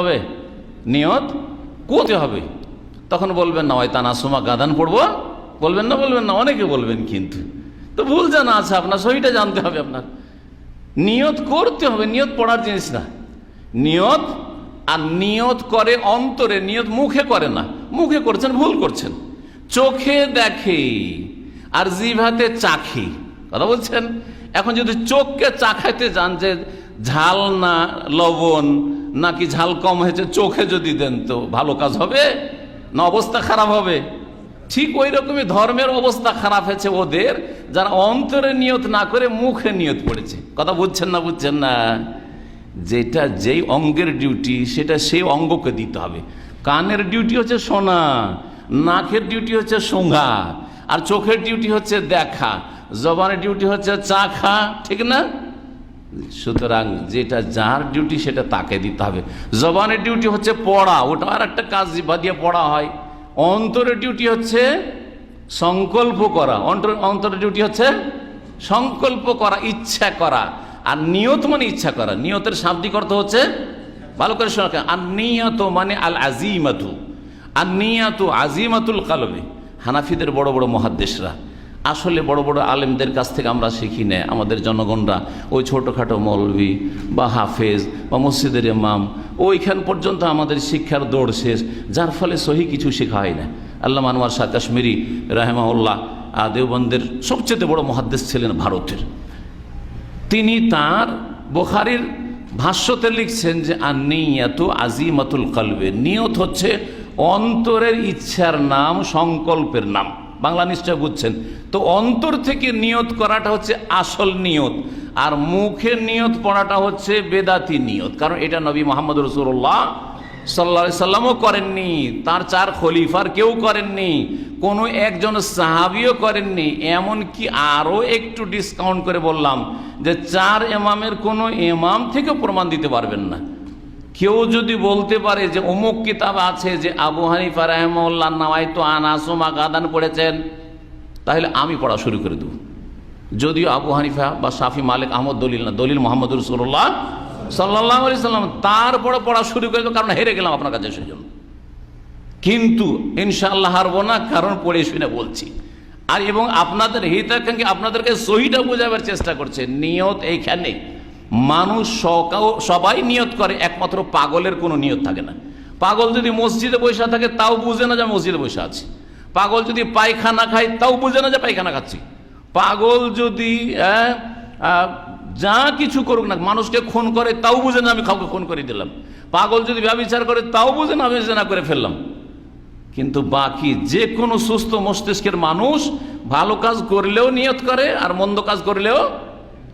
হবে? নিয়ত? করতে হবে। তখন বলবেন না হয় তানা সোমা গাদান পড়ব? বলবেন না বলবেন না, অনেকে বলবেন কিন্তু। তো ভুল জানা আছে, আপনার সহিটা জানতে হবে আপনার। নিয়ত করতে হবে, নিয়ত পড়ার জিনিস না। নিয়ত আর নিয়ত করে অন্তরে, নিয়ত মুখে করে না। মুখে করছেন, ভুল করছেন। চোখে দেখে আর জিভাতে চাখি। কথা বলছেন? এখন যদি চোখকে চাখাইতে যান যে ঝাল না লবণ নাকি ঝাল কম হয়েছে, চোখে যদি দেন তো ভালো কাজ হবে? না অবস্থা খারাপ হবে? ঠিক ওই রকমই ধর্মের অবস্থা খারাপ হয়েছে ওদের, যারা অন্তরে নিয়ত না করে মুখে নিয়ত পড়েছে। কথা বুঝছেন না বুঝছেন না? যেটা যেই অঙ্গের ডিউটি, সেটা সেই অঙ্গকে দিতে হবে। কানের ডিউটি হচ্ছে শোনা নাকের ডিউটি হচ্ছে শোঙা আর চোখের ডিউটি হচ্ছে দেখা। জবানের ডিউটি হচ্ছে চাখা ঠিক না? সুতরাং যেটা যার ডিউটি সেটা তাকে দিতে হবে। জবানের ডিউটি হচ্ছে পড়া ওটা আর একটা কাজ জিভা দিয়ে পড়া হয়। অন্তরের ডিউটি হচ্ছে সংকল্প করা, অন্তর অন্তরের ডিউটি হচ্ছে সংকল্প করা, ইচ্ছা করা। আর নিয়ত মানে ইচ্ছা করা। নিয়তের শাব্দিক অর্থ হচ্ছে, ভালো করে শোনা আর নিয়ত মানে আল আজিমাতু আর নিয়াতু আজিমাতুল কালবে। হানাফিদের বড় বড় মহাদ্দেশরা। আসলে বড় বড় আলেমদের কাছ থেকে আমরা শিখি না। আমাদের জনগণরা ওই ছোটোখাটো মৌলভী বা হাফেজ বা মসজিদের ইমাম, ওইখান পর্যন্ত আমাদের শিক্ষার দৌড় শেষ। যার ফলে সহি কিছু শেখা হয় না। আল্লাহ আনোয়ার শাহ কাশ্মীরি রাহেমাউল্লাহ দেওবন্দের সবচেয়ে বড় মহাদ্দেশ ছিলেন ভারতের। তিনি তার বোখারির ভাষ্যতে লিখছেন যে আর নিয়ত আজিমাতুল কালবে নিয়ত হচ্ছে অন্তরের ইচ্ছার নাম, সংকল্পের নাম। বাংলা নিশ্চয় বুঝছেন। তো অন্তর থেকে নিয়ত করাটা হচ্ছে আসল নিয়ত, আর মুখের নিয়ত পড়াটা হচ্ছে বেদাতি নিয়ত। কারণ এটা নবী মোহাম্মদ রসুল্লাহ সাল্লা সাল্লামও করেননি, তার চার খলিফার কেউ করেননি, কোনো একজন সাহাবিও করেননি, এমনকি আরও একটু ডিসকাউন্ট করে বললাম যে চার এমামের কোনো এমাম থেকে প্রমাণ দিতে পারবেন না। কেউ যদি বলতে পারে যে অমুক কিতাব আছে যে আবু হানিফা রহমল্লা নাওয়াই তো আনাসমা গাদান পড়েছেন, তাহলে আমি পড়া শুরু করে দেব। যদিও আবু হানিফা বা শাফি মালিক আহমদ দলিল না, দলিল মোহাম্মদ রসুল্লাহ সাল্লাহ আলি সাল্লাম তারপরে পড়া শুরু করে দেবো, কারণ হেরে গেলাম আপনার কাছে সেই জন্য কিন্তু ইনশাআল্লাহ হারবো না, কারণ পড়ে শুনে বলছি। আর এবং আপনাদের হিতাকাঙ্ক্ষী আপনাদেরকে সহিটা বোঝাবার চেষ্টা করছে, নিয়ত এইখানে মানুষ সবাই নিয়ত করে একমাত্র পাগলের কোনো নিয়ত থাকে না। পাগল যদি মসজিদে বসে থাকে তাও বুঝে না যে মসজিদে বসে আছে। পাগল যদি পায়খানা খায় তাও বুঝে না যে পায়খানা খাচ্ছি। পাগল যদি আহ, যা কিছু করুক না মানুষকে খুন করে তাও বুঝে না আমি কাউকে খুন করে দিলাম। পাগল যদি ব্যবচার করে তাও বুঝে না জেনা করে ফেললাম। কিন্তু বাকি যে কোনো সুস্থ মস্তিষ্কের মানুষ ভালো কাজ করলেও নিয়ত করে আর মন্দ কাজ করলেও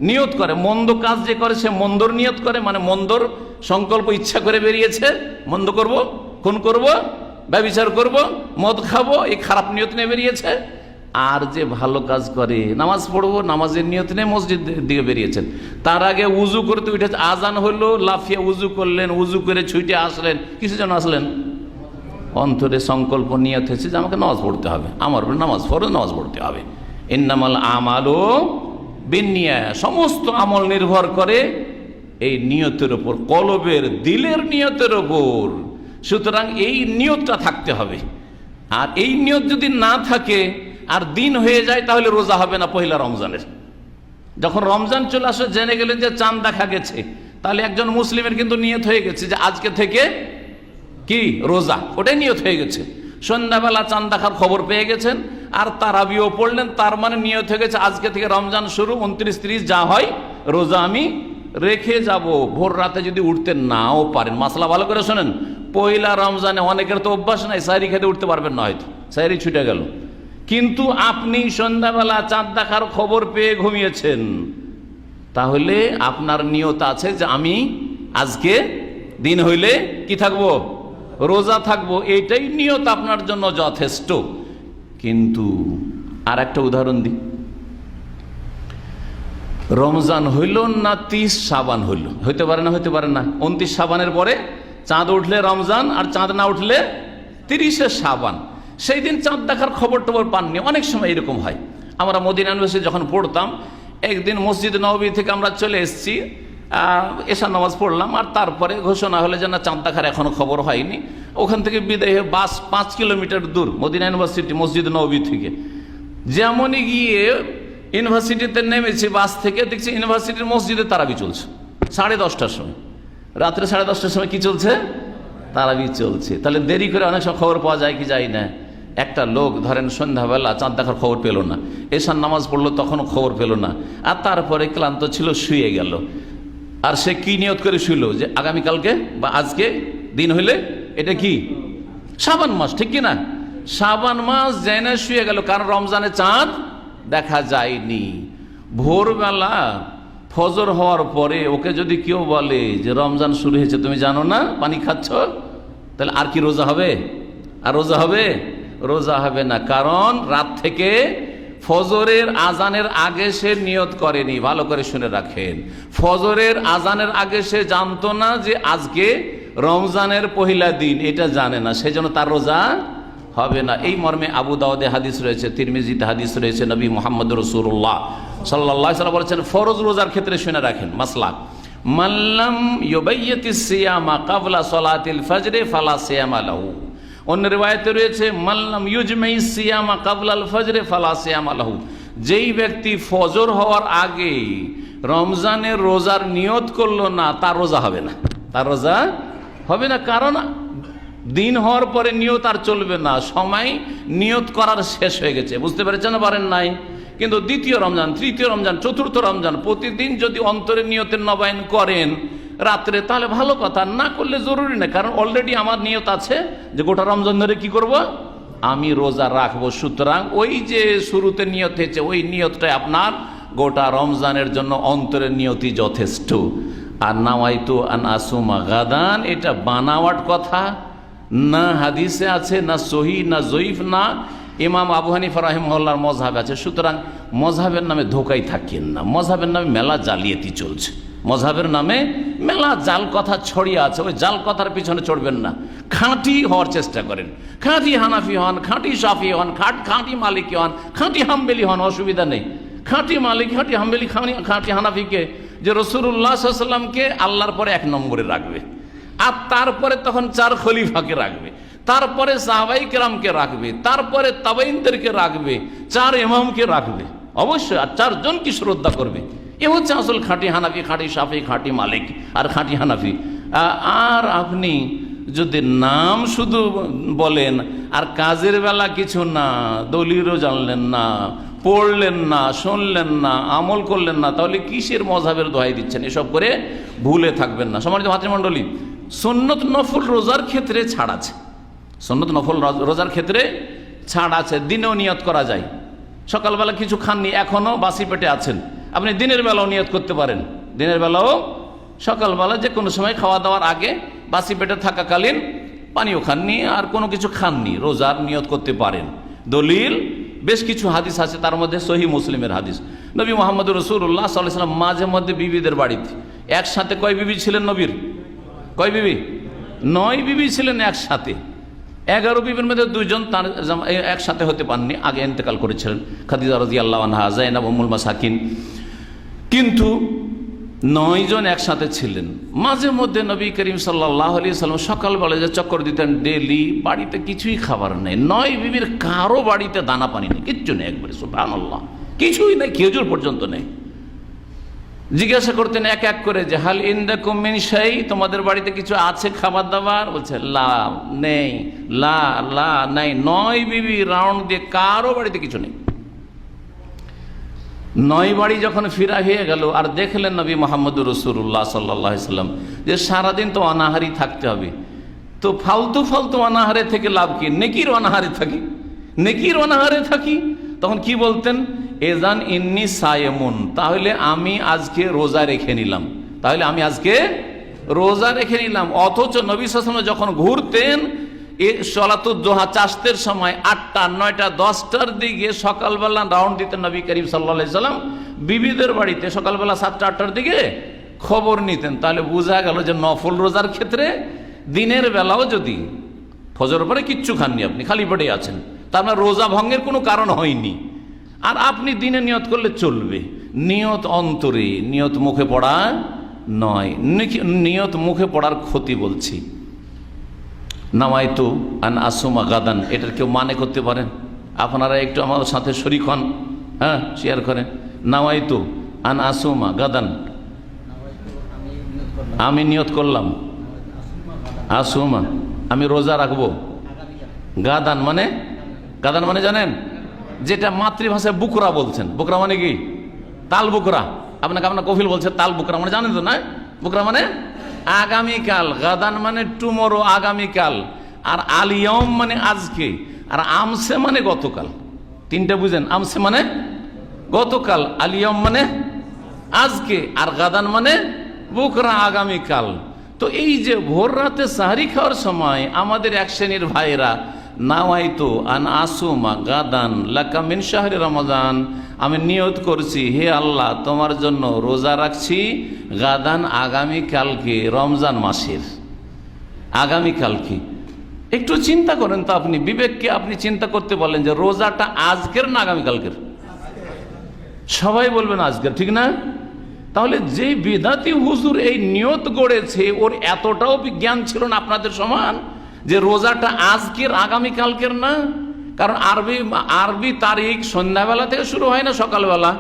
নিয়ত করে, মন্দ কাজ যে করে সে মন্দর নিয়ত করে মানে মন্দর সংকল্প ইচ্ছা করে বেরিয়েছে, মন্দ করব, খুন করব, ব্যবচার করব, মদ খাব, এই খারাপ নিয়ত নিয়ে বেরিয়েছে। আর যে ভালো কাজ করে, নামাজ পড়ব, নামাজের নিয়ত নিয়ে মসজিদ দিকে বেরিয়েছেন। তার আগে উজু করতে উঠেছে আজান হলো লাফিয়ে উজু করলেন, উজু করে ছুটে আসলেন। কিছু যেন আসলেন? অন্তরে সংকল্প নিয়ত হয়েছে যে আমাকে নামাজ পড়তে হবে। আমার নামাজ পড়ে নামাজ পড়তে হবে। ইন্নামাল আমালও বিনিয়া সমস্ত আমল নির্ভর করে এই নিয়তের ওপর কলবের, দিলের নিয়তের ওপর সুতরাং এই নিয়তটা থাকতে হবে। আর এই নিয়ত যদি না থাকে, আর দিন হয়ে যায়, তাহলে রোজা হবে না পহিলা রমজানের। যখন রমজান চলে আসে, জেনে গেলেন যে চাঁদ দেখা গেছে। তাহলে একজন মুসলিমের কিন্তু নিয়ত হয়ে গেছে যে আজকে থেকে কি? রোজা। ওটাই নিয়ত হয়ে গেছে। সন্ধ্যাবেলা চাঁদ দেখার খবর পেয়ে গেছেন। আর তারাবিও পড়লেন, তার মানে নিয়ত হয়ে গেছে, আজকে থেকে রমজান শুরু, উনত্রিশ ত্রিশ যা হয়, রোজা আমি রেখে যাব। ভোর রাতে যদি উঠতে নাও পারেন। মাসলা ভালো করে শোনেন, পয়লা রমজানে অনেকের তো অভ্যাস নাই, সাইরি খেতে উঠতে পারবেন না হয়তো, সাইরি ছুটে গেল। কিন্তু আপনি সন্ধ্যাবেলা চাঁদ দেখার খবর পেয়ে ঘুমিয়েছেন। তাহলে আপনার নিয়ত আছে যে আমি আজকে দিন হইলে কি থাকব? রোজা থাকব, এইটাই নিয়ত আপনার জন্য যথেষ্ট। কিন্তু আর একটা উদাহরণ দিই। রমজান হইল না তিস সাবান হইল? হইতে পারে না, হইতে পারে না। উনত্রিশ সাবানের পরে চাঁদ উঠলে রমজান আর চাঁদ না উঠলে তিরিশে সাবান সেই দিন চাঁদ দেখার খবর টবর পাননি। অনেক সময় এরকম হয়। আমরা মদিনা ইউনিভার্সিটি যখন পড়তাম, একদিন মসজিদ নবী থেকে আমরা চলে এসেছি। এশার নামাজ পড়লাম, আর তারপরে ঘোষণা হলে যে না চাঁদ দেখার এখনও খবর হয়নি। ওখান থেকে বিদায় হয়ে বাস পাঁচ কিলোমিটার দূর, মদিনা ইউনিভার্সিটি, মসজিদ নবী থেকে। যেমনই গিয়ে ইউনিভার্সিটিতে নেমেছি বাস থেকে, দেখছি ইউনিভার্সিটির মসজিদে তারাবি চলছে, সাড়ে দশটার সময়। রাত্রে সাড়ে দশটার সময় কি চলছে? তারাবি চলছে। তাহলে দেরি করে অনেক সময় খবর পাওয়া যায় কি যায় না। একটা লোক, ধরেন সন্ধ্যাবেলা চাঁদ দেখার খবর পেল না। এসার নামাজ পড়ল, তখনও খবর পেল না। আর তারপরে ক্লান্ত ছিল, শুয়ে গেল। আর সে কি নিয়ত করে শুইল যে আগামীকালকে বা আজকে দিন হইলে এটা কি? শ্রাবণ মাস, ঠিক কি না শ্রাবণ মাস জেনে শুয়ে গেল, কারণ রমজানে চাঁদ দেখা যায়নি। ভোরবেলা ফজর হওয়ার পরে ওকে যদি কেউ বলে যে রমজান শুরু হয়েছে, তুমি জানো না, পানি খাচ্ছ? তাহলে আর কি রোজা হবে? আর রোজা হবে? রোজা হবে না, কারণ রাত থেকে ফজরের আজানের আগে সে নিয়ত করেনি। ভালো করে শুনে রাখেন। ফজরের আজানের আগে সে জানতো না যে আজকে রমজানের পহিলা দিন, এটা জানে না। সেজন্য তার রোজা হবে না। এই মর্মে আবু দাউদে হাদিস রয়েছে, তিরমিজিতে হাদিস রয়েছে, নবী মোহাম্মদ রসুল্লাহ সাল্লাহ সাল্লাম বলেছেন, ফরজ রোজার ক্ষেত্রে শুনে রাখেন, মাসলা। মাল্লাম ইউবাইয়াতি সিয়ামা কাবলা সলাতিল ফজরে ফালা সিয়ামা লাহু। অন্য রেওয়ায়তে রয়েছে মাল্লাম ইউজমাই সিয়ামা কাবলাল ফজরে ফালা সিয়ামা লাহু। যেই ব্যক্তি ফজর হওয়ার আগে রমজানের রোজার নিয়ত করল না, তার রোজা হবে না। তার রোজা হবে না, কারণ দিন হওয়ার পরে নিয়ত আর চলবে না, সময় নিয়ত করার শেষ হয়ে গেছে। বুঝতে পেরেছেন পারেন নাই? কিন্তু দ্বিতীয় রমজান, তৃতীয় রমজান, চতুর্থ রমজান, প্রতিদিন যদি অন্তরে নিয়তের নবায়ন করেন রাত্রে, তাহলে ভালো কথা, না করলে জরুরি না, কারণ অলরেডি আমার নিয়ত আছে যে গোটা রমজান ধরে কি করব? আমি রোজা রাখব। সুতরাং ওই যে শুরুতে নিয়ত হয়েছে, ওই নিয়তটাই আপনার গোটা রমজানের জন্য অন্তরের নিয়তি যথেষ্ট। আর নাওয়াইতু আন আসুমা গাদান, এটা বানাওয়াট কথা, না হাদিসে আছে, না সহি, না জয়ীফ, না ইমাম আবু হানিফা রাহিমহল্লার মজহাব আছে। সুতরাং মজহাবের নামে ধোকাই থাকেন না। মজহাবের নামে মেলা জালিয়াতি চলছে। মজহাবের নামে মেলা জাল কথা ছড়িয়ে আছে, ওই জাল কথার পিছনে চড়বেন না। খাঁটি হওয়ার চেষ্টা করেন। খাঁটি হানাফি হন, খাঁটি সাফি হন, খাট খাঁটি মালিকি হন, খাঁটি হাম্বেলি হন, অসুবিধা নেই। খাঁটি মালিক, খাঁটি হাম্বেলি, খাঁটি খাঁটি হানাফিকে যে রসুল্লাহ সাল্লামকে আল্লাহর পরে এক নম্বরে রাখবে। আর তারপরে তখন চার খলিফাকে রাখবে। তারপরে সাহাবাই কেরামকে রাখবে। তারপরে তাবাইনদেরকে রাখবে। চার ইমামকে রাখবে। অবশ্যই আর চারজনকে শ্রদ্ধা করবে। এ হচ্ছে আসল খাঁটি হানাফি, খাঁটি সাফি, খাঁটি মালিক আর খাঁটি হানাফি। আর আপনি যদি নাম শুধু বলেন, আর কাজের বেলা কিছু না, দলিলও জানলেন না, পড়লেন না, শুনলেন না, আমল করলেন না, তাহলে কিসের মজাবের দোহাই দিচ্ছেন? এসব করে ভুলে থাকবেন না। সমাজ ভাতৃমণ্ডলী, সন্নত নফল রোজার ক্ষেত্রে ছাড় আছে। সন্নত নফল রোজার ক্ষেত্রে ছাড় আছে। দিনেও নিয়ত করা যায়। সকালবেলা কিছু খাননি এখনও বাসি পেটে আছেন। আপনি দিনের বেলাও নিয়ত করতে পারেন। দিনের বেলাও, সকালবেলা যে কোনো সময় খাওয়া দাওয়ার আগে বাসি পেটে থাকাকালীন পানিও খাননি আর কোনো কিছু খাননি, রোজার নিয়ত করতে পারেন। দলিল, বেশ কিছু হাদিস আছে, তার মধ্যে সহি মুসলিমের হাদিস। নবী মোহাম্মদ রসুল্লাহ সাল্লাম মাঝে মধ্যে বিবিদের বাড়িতে। একসাথে কয় বিবি ছিলেন নবীর? কয় বিবি? নয় বিবি ছিলেন একসাথে। এগারো বিবির মধ্যে দুইজন তার একসাথে হতে পাননি আগে ইন্তেকাল করেছিলেন। খাদিজা রাজি আল্লাহ আনহা মাসাকিন। কিন্তু নয়জন একসাথে ছিলেন। মাঝে মধ্যে নবী করিম সাল্লাহ আলি সাল্লাম সকালবেলা যে চক্কর দিতেন ডেলি বাড়িতে কিছুই খাবার নেই। নয় বিবির কারও বাড়িতে দানা পানি নেই, কিচ্ছু নেই একবারে সুবাহ কিছুই নেই, খেজুর পর্যন্ত নেই। জিজ্ঞাসা করতেন এক এক করে যে, হাল ইন্দা কুমিন সাই তোমাদের বাড়িতে কিছু আছে খাবার দাবার বলছে, লা, নেই। লা লা, নাই। নয় বিবি, রাউন্ড দিয়ে কারও বাড়িতে কিছু নেই। নয় বাড়ি যখন ফিরা হয়ে গেল, আর দেখলেন নবী মোহাম্মদ রসুল্লাহ সাল্লাহ সাল্লাম, যে সারাদিন তো অনাহারি থাকতে হবে। তো ফালতু ফালতু অনাহারে থেকে লাভ কি? নেকির অনাহারে থাকি? নেকির অনাহারে থাকি? তখন কি বলতেন? এজান ইন্নি সায়েমুন, তাহলে আমি আজকে রোজা রেখে নিলাম। তাহলে আমি আজকে রোজা রেখে নিলাম। অথচ নবী সাসম যখন ঘুরতেন সলাতুদ্দোহা চাষতের সময় আটটা, নয়টা, দশটার দিকে সকালবেলা রাউন্ড দিতেন নবী করিম সাল্লা সাল্লাম বিবিদের বাড়িতে সকালবেলা সাতটা, আটটার দিকে খবর নিতেন। তাহলে বোঝা গেল যে নফল রোজার ক্ষেত্রে দিনের বেলাও যদি ফজর পরে কিচ্ছু খাননি আপনি, খালি পেটে আছেন, তার মানে রোজা ভঙ্গের কোনো কারণ হয়নি। আর আপনি দিনে নিয়ত করলে চলবে। নিয়ত অন্তরে, নিয়ত মুখে পড়া নয়। নিয়ত মুখে পড়ার ক্ষতি বলছি। নামাইতু আন আসুমা গাদান। এটার কেউ মানে করতে পারেন? আপনারা একটু আমার সাথে শরিক হন। হ্যাঁ শেয়ার করেন। নামাইতু আন আসুমা গাদান। আমি নিয়ত করলাম। আসুমা, আমি রোজা রাখব। গাদান মানে? গাদান মানে জানেন? যেটা মাতৃভাষায় বুকরা বলছেন। বুকরা মানে কি? তাল বুকরা। আপনাকে আপনার কফিল বলছে তাল বুকরা। মানে জানেন তো, না? বুকরা মানে? আগামীকাল, গাদান মানে টুমোরো আগামীকাল, আর আলিয়ম মানে আজকে, আর আমসে মানে গতকাল। তিনটা বুঝেন, আমসে মানে গতকাল আলিয়ম মানে আজকে, আর গাদান মানে বুকরা আগামীকাল। তো এই যে ভোর রাতে সাহারি খাওয়ার সময় আমাদের এক শ্রেণির ভাইরা নাওয়াইতো আন আসুমা গাদান লাকা মিন শাহরি রমজান। আমি নিয়ত করছি, হে আল্লাহ, তোমার জন্য রোজা রাখছি গাদান আগামীকালকে রমজান মাসের। আগামীকালকে একটু চিন্তা করেন তো আপনি, বিবেককে আপনি চিন্তা করতে বলেন যে রোজাটা আজকের না আগামীকালকের সবাই বলবেন আজকের, ঠিক না? তাহলে যে বেদাতি হুজুর এই নিয়ত গড়েছে, ওর এতটাও বিজ্ঞান ছিল না আপনাদের সমান। যে রোজাটা আজকের, আগামীকালকের না, কারণ আরবি আরবি তারিখ সন্ধ্যাবেলা থেকে শুরু হয় না সকালবেলা?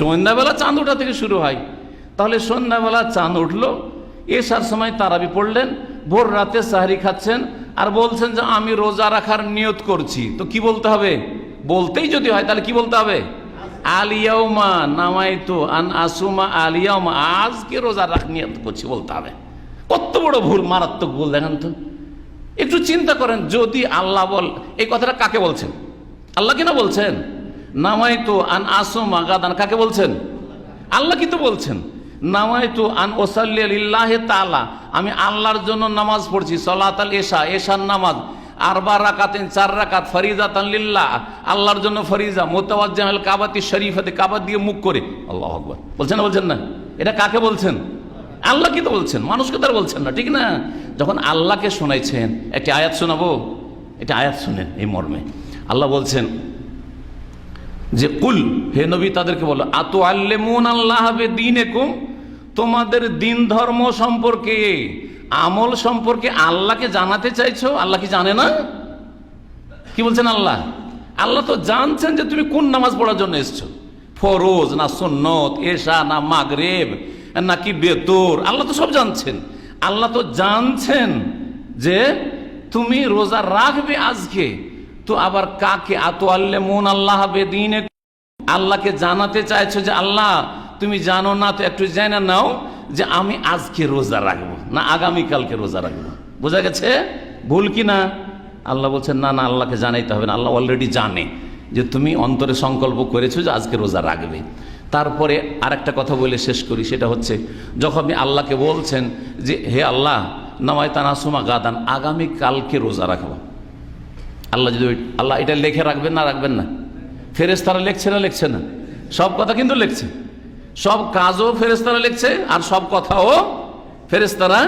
সন্ধ্যাবেলা চাঁদ ওঠা থেকে শুরু হয়। তাহলে সন্ধ্যাবেলা চাঁদ উঠল, এসার সময় তারাবি পড়লেন, ভোর রাতে সাহারি খাচ্ছেন, আর বলছেন যে আমি রোজা রাখার নিয়ত করছি। তো কি বলতে হবে? বলতেই যদি হয়, তাহলে কি বলতে হবে? আলিয়াউমা নামাইতো আন আসুমা আলিয়াউমা আজকে রোজা রাখ নিয়ত করছি বলতে হবে। কত বড় ভুল, মারাত্মক ভুল, দেখেন তো। একটু চিন্তা করেন, যদি আল্লাহ বল, এই কথাটা কাকে বলছেন? আল্লাহ কিনা বলছেন? নামাইতো আন আসুমা আগাদান, কাকে বলছেন? আল্লাহ কিন্তু বলছেন, নামাইতু আন ওসাল্লাহ তালা আমি আল্লাহর জন্য নামাজ পড়ছি সলাত আল এশা, এশার নামাজ, আরবা রাকাতেন, চার রাকাত ফরিজা তাল্লিল্লাহ আল্লাহর জন্য ফরিজা মোতাবাজ্জাল কাবাতি শরীফাতে কাবাত দিয়ে মুখ করে, আল্লাহ আকবর। বলছেন না বলছেন না? এটা কাকে বলছেন? আল্লাহ কি তো বলছেন, মানুষকে তার বলছেন না, ঠিক না? যখন আল্লাহকে শোনাইছেন, একটি আয়াত শোনাবো? এটা আয়াত শুনেন এই মর্মে। আল্লাহ বলছেন যে, কুল, হে নবী, তাদেরকে বলো আতো আল্লেমুন আল্লাহ দিন একুম তোমাদের দিন ধর্ম সম্পর্কে, আমল সম্পর্কে আল্লাহকে জানাতে চাইছো? আল্লাহ কি জানে না? কি বলছেন আল্লাহ? আল্লাহ তো জানছেন যে তুমি কোন নামাজ পড়ার জন্য এসছো। ফরোজ, না সন্নত, এশা, না মাগরেব নাকি বেতর, আল্লাহ তো সব জানছেন। আল্লাহ তো জানছেন যে তুমি রোজা রাখবে আজকে, তো আবার কাকে? আতো আল্লে মন আল্লাহ বেদিন। আল্লাহকে জানাতে চাইছো যে আল্লাহ, তুমি জানো না, তো একটু জেনে নাও যে আমি আজকে রোজা রাখব, না আগামীকালকে রোজা রাখব। বোঝা গেছে? ভুল কি না? আল্লাহ বলছেন না না, আল্লাহকে জানাইতে হবে না। আল্লাহ অলরেডি জানে যে তুমি অন্তরে সংকল্প করেছ যে আজকে রোজা রাখবে। তারপরে আরেকটা কথা বলে শেষ করি, সেটা হচ্ছে যখন আপনি আল্লাহকে বলছেন যে, হে আল্লাহ নামায় তানাসুমা গাদান, আগামী কালকে রোজা রাখব। আল্লাহ যদি আল্লাহ এটা লেখে রাখবেন না রাখবেন না? ফেরেস্তারা লিখছে না লিখছে না? সব কথা কিন্তু লিখছে। সব কাজও ফেরেস্তারা লিখছে আর সব কথাও ফেরেস্তারা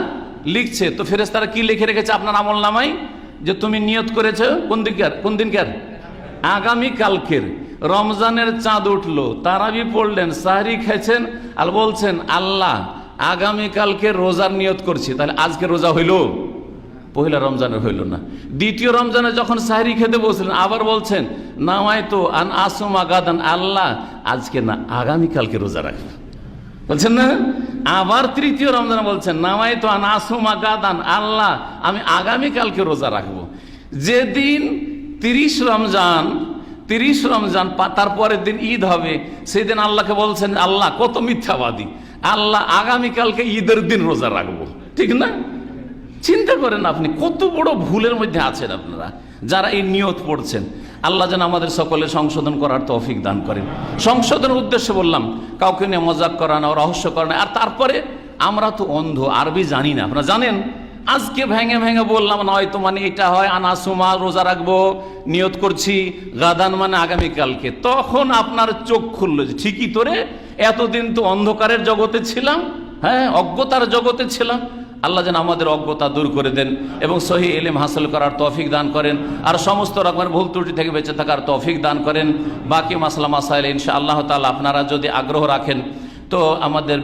লিখছে। তো ফেরেস্তারা কি লিখে রেখেছে আপনার আমল নামাই যে, তুমি নিয়ত করেছ? কোন দিনকার কোন দিনকার আগামী কালকের। রমজানের চাঁদ উঠল। তারাবি পড়লেন, সাহারি খেয়েছেন আর বলছেন, আল্লাহ আগামী কালকে রোজার নিয়ত করছি। তাহলে আজকে রোজা হইল? পহিলা রমজানের হইল না। দ্বিতীয় রমজানে যখন সাহারি খেতে বসলেন, আবার বলছেন নামাই তো আন আসুমা গাদান, আল্লাহ, আজকে না, আগামীকালকে রোজা রাখবে। বলছেন না? আবার তৃতীয় রমজানে বলছেন নামাই তো আন আসুমা গাদান, আল্লাহ, আমি আগামীকালকে রোজা রাখব। যেদিন তিরিশ রমজান তিরিশ রমজান তারপরের দিন ঈদ হবে। সেদিন আল্লাহকে বলছেন, আল্লাহ, কত মিথ্যাবাদী। আল্লাহ আগামীকালকে ঈদের দিন রোজা রাখব। ঠিক না? চিন্তা করেন আপনি, কত বড় ভুলের মধ্যে আছেন আপনারা, যারা এই নিয়ত পড়ছেন। আল্লাহ যেন আমাদের সকলে সংশোধন করার তৌফিক দান করেন। সংশোধনের উদ্দেশ্যে বললাম, কাউকে নিয়ে মজাক করানো রহস্য করানো আর তারপরে আমরা তো অন্ধ, আরবি জানি না। আপনারা জানেন? আজকে ভেঙে ভেঙে বললাম না হয়তো মানে এটা হয় আনাসুমা রোজা রাখব, নিয়ত করছি, গাদান মানে আগামীকালকে। তখন আপনার চোখ খুললো ঠিকই তোরে, এতদিন তো অন্ধকারের জগতে ছিলাম হ্যাঁ অজ্ঞতার জগতে ছিলাম। আল্লাহ যেন আমাদের অজ্ঞতা দূর করে দেন এবং সহি এলেম হাসিল করার তৌফিক দান করেন। আর সমস্ত রকমের ভুল ত্রুটি থেকে বেঁচে থাকার তৌফিক দান করেন। বাকি মাসলা মাসাইল ইনশা আল্লাহ তালা আপনারা যদি আগ্রহ রাখেন, তো আমাদের